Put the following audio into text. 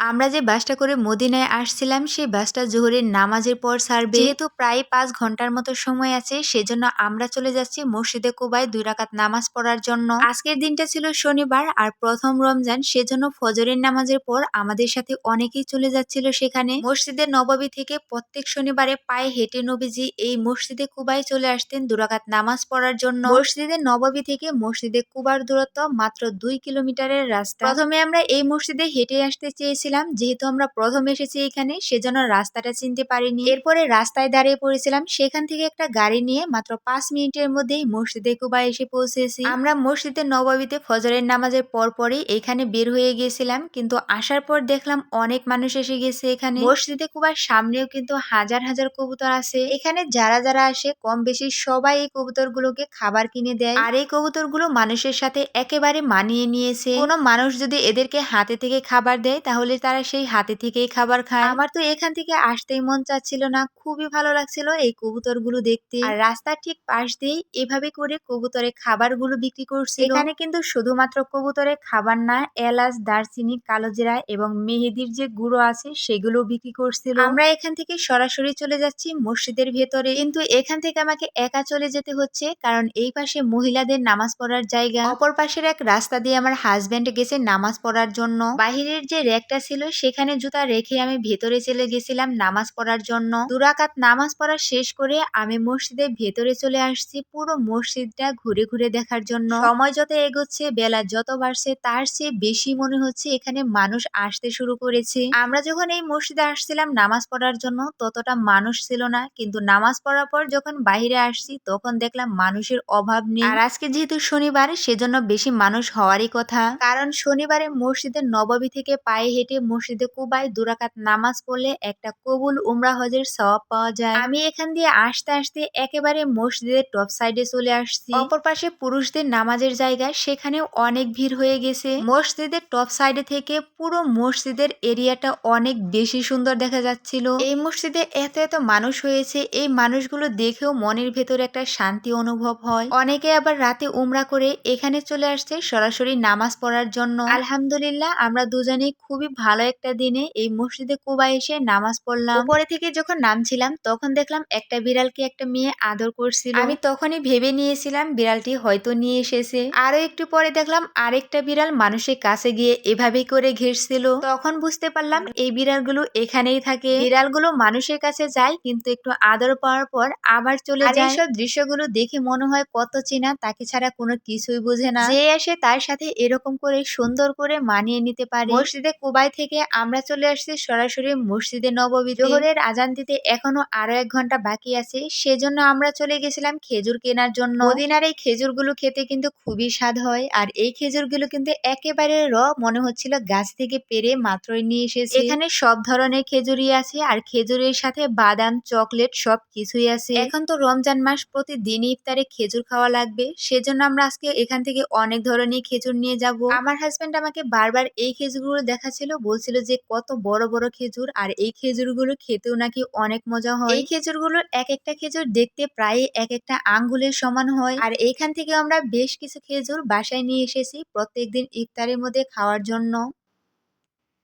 আমরা যে বাসটা করে মদিনায় আসছিলাম, সেই বাসটা জোহরের নামাজের পর ছাড়বে। যেহেতু প্রায় পাঁচ ঘণ্টার মতো সময় আছে, সেজন্য আমরা চলে যাচ্ছি মসজিদে কুবায় দুই রাকাত নামাজ পড়ার জন্য। আজকের দিনটা ছিল শনিবার আর প্রথম রমজান, সেজন্য ফজরের নামাজের পর আমাদের সাথে অনেকেই চলে যাচ্ছিল সেখানে। মসজিদের নবাবী থেকে প্রত্যেক শনিবারে পায়ে হেঁটে নবীজি এই মসজিদে কুবায় চলে আসতেন দুরাকাত নামাজ পড়ার জন্য। মসজিদের নবাবী থেকে মসজিদে কুবার দূরত্ব মাত্র দুই কিলোমিটারের রাস্তা। প্রথমে আমরা এই মসজিদে হেঁটে আসতে চেয়েছিলাম। যেহেতু আমরা প্রথম এসেছি এখানে, সেজন্য রাস্তাটা চিনতে পারিনি। এরপরে রাস্তায় দাঁড়িয়ে পড়েছিলাম, সেখান থেকে একটা গাড়ি নিয়ে মাত্র পাঁচ মিনিটের মধ্যেই মসজিদে কুবা এসে পৌঁছেছি। আমরা মসজিদের নবাবিতে ফজরের নামাজের পর পরই এখানে বের হয়ে গিয়েছিলাম কিন্তু আসার পর দেখলাম অনেক মানুষ এসে গেছে এখানে। মসজিদে কুবার সামনেও কিন্তু হাজার হাজার কবুতর আছে। এখানে যারা যারা আসে, কম বেশি সবাই এই কবুতরগুলোকে খাবার কিনে দেয়। আর এই কবুতরগুলো মানুষের সাথে একেবারে মানিয়ে নিয়েছে। কোনো মানুষ যদি এদেরকে হাতে থেকে খাবার দেয়, তাহলে তারা সেই হাতে থেকেই খাবার খায়। আমার তো এখান থেকে আসতেই মন চাচ্ছিল না। খুবই ভালো লাগছিল এই কবুতরগুলো দেখতে। আর রাস্তার ঠিক পাশ দিয়ে এভাবে করে কবুতরের খাবারগুলো বিক্রি করছে এখানে কিন্তু শুধুমাত্র কবুতরের খাবার না এলাচ দারচিনি কালোজিরা এবং মেহেদির যে গুঁড়ো আছে সেগুলো বিক্রি করছিল। আমরা এখান থেকে সরাসরি চলে যাচ্ছি মসজিদের ভেতরে। কিন্তু এখান থেকে আমাকে একা চলে যেতে হচ্ছে কারণ এই পাশে মহিলাদের নামাজ পড়ার জায়গা। অপর পাশের এক রাস্তা দিয়ে আমার হাজবেন্ড গেছে নামাজ পড়ার জন্য। বাহিরের যে র্যাকটা ছিল, সেখানে জুতা রেখে আমি ভেতরে চলে গেছিলাম নামাজ পড়ার জন্য। দুরাকাত নামাজ পড়া শেষ করে আমি মসজিদের ভেতরে চলে আসছি পুরো মসজিদটা ঘুরে ঘুরে দেখার জন্য। সময় যত এগোচ্ছে, বেলা যত বাড়ছে, তার চেয়ে বেশি মনে হচ্ছে এখানে মানুষ আসতে শুরু করেছে। আমরা যখন এই মসজিদে আসছিলাম নামাজ পড়ার জন্য, ততটা মানুষ ছিল না। কিন্তু নামাজ পড়ার পর যখন বাইরে আসছি, তখন দেখলাম মানুষের অভাব নেই। আর আজকে যেহেতু শনিবার, সেজন্য বেশি মানুষ হওয়ারই কথা। কারণ শনিবারে মসজিদের নববী থেকে পায়ে হেঁটে মসজিদে কুবায় দুরাকাত নামাজ পড়লে একটা কবুল উমরা হজের সওয়াব পাওয়া যায়। আমি এখান দিয়ে আসতে আসতে একেবারে মসজিদের টপ সাইডে চলে আসছি। অপর পাশে পুরুষদের নামাজের জায়গা সেখানেও অনেক ভিড় হয়ে গেছে। মসজিদের টপ সাইডে থেকে পুরো মসজিদের এরিয়াটা অনেক বেশি সুন্দর দেখা যাচ্ছিল। এই মসজিদে এত এত মানুষ হয়েছে, এই মানুষগুলো দেখেও মনের ভেতরে একটা শান্তি অনুভব হয়। অনেকে আবার রাতে উমরা করে এখানে চলে আসছে সরাসরি নামাজ পড়ার জন্য। আলহামদুলিল্লাহ, আমরা দুজনেই খুবই ভালো একটা দিনে এই মসজিদে কুবা এসে নামাজ পড়লাম। উপরে থেকে যখন নামছিলাম তখন দেখলাম একটা বিড়ালকে একটা মেয়ে আদর করছিল। আমি তখনই ভেবে নিয়েছিলাম বিড়ালটি হয়তো নিয়ে এসেছে। আরও একটু পরে দেখলাম আরেকটা বিড়াল মানুষের কাছে গিয়ে এভাবেই করে ঘেরছিল। তখন বুঝতে পারলাম এই বিড়ালগুলো এখানেই থাকে। বিড়ালগুলো মানুষের কাছে যায় কিন্তু একটু আদর পাওয়ার পর আবার চলে যায়। এইসব দৃশ্যগুলো দেখে মনে হয় কত চেনা তাকে ছাড়া কোনো কিছুই বোঝে না। যে আসে তার সাথে এরকম করে সুন্দর করে মানিয়ে নিতে পারে। মসজিদে কুবাই থেকে আমরা চলে আসছি সরাসরি মসজিদে নববী জোহরের আজান দিতে এখনও আরও এক ঘণ্টা বাকি আছে সেজন্য আমরা চলে গেছিলাম খেজুর কেনার জন্য। মদিনার এই খেজুরগুলো খেতে কিন্তু খুবই স্বাদ হয় আর এই খেজুরগুলো কিন্তু একেবারে র মনে হচ্ছিল গাছ থেকে পেরে মাত্রই নিয়ে এসেছে। এখানে সব ধরনের খেজুরই আছে আর খেজুরের সাথে বাদাম চকলেট সব কিছুই আছে। এখন তো রমজান মাস প্রতিদিন ইফতারে খেজুর খাওয়া লাগবে সেজন্য আমরা আজকে এখান থেকে অনেক ধরনের খেজুর নিয়ে যাব। আমার হাজবেন্ড আমাকে বারবার এই খেজুর খেজুরগুলো দেখাচ্ছিল বলছিল যে, কত বড় বড় খেজুর আর এই খেজুরগুলো খেতেও নাকি অনেক মজা হয়। এই খেজুরগুলোর এক একটা খেজুর দেখতে প্রায় এক একটা আঙ্গুলের সমান হয়। আর এইখান থেকে আমরা বেশ কিছু খেজুর বাসায় নিয়ে এসেছি প্রত্যেকদিন ইফতারের মধ্যে খাওয়ার জন্য।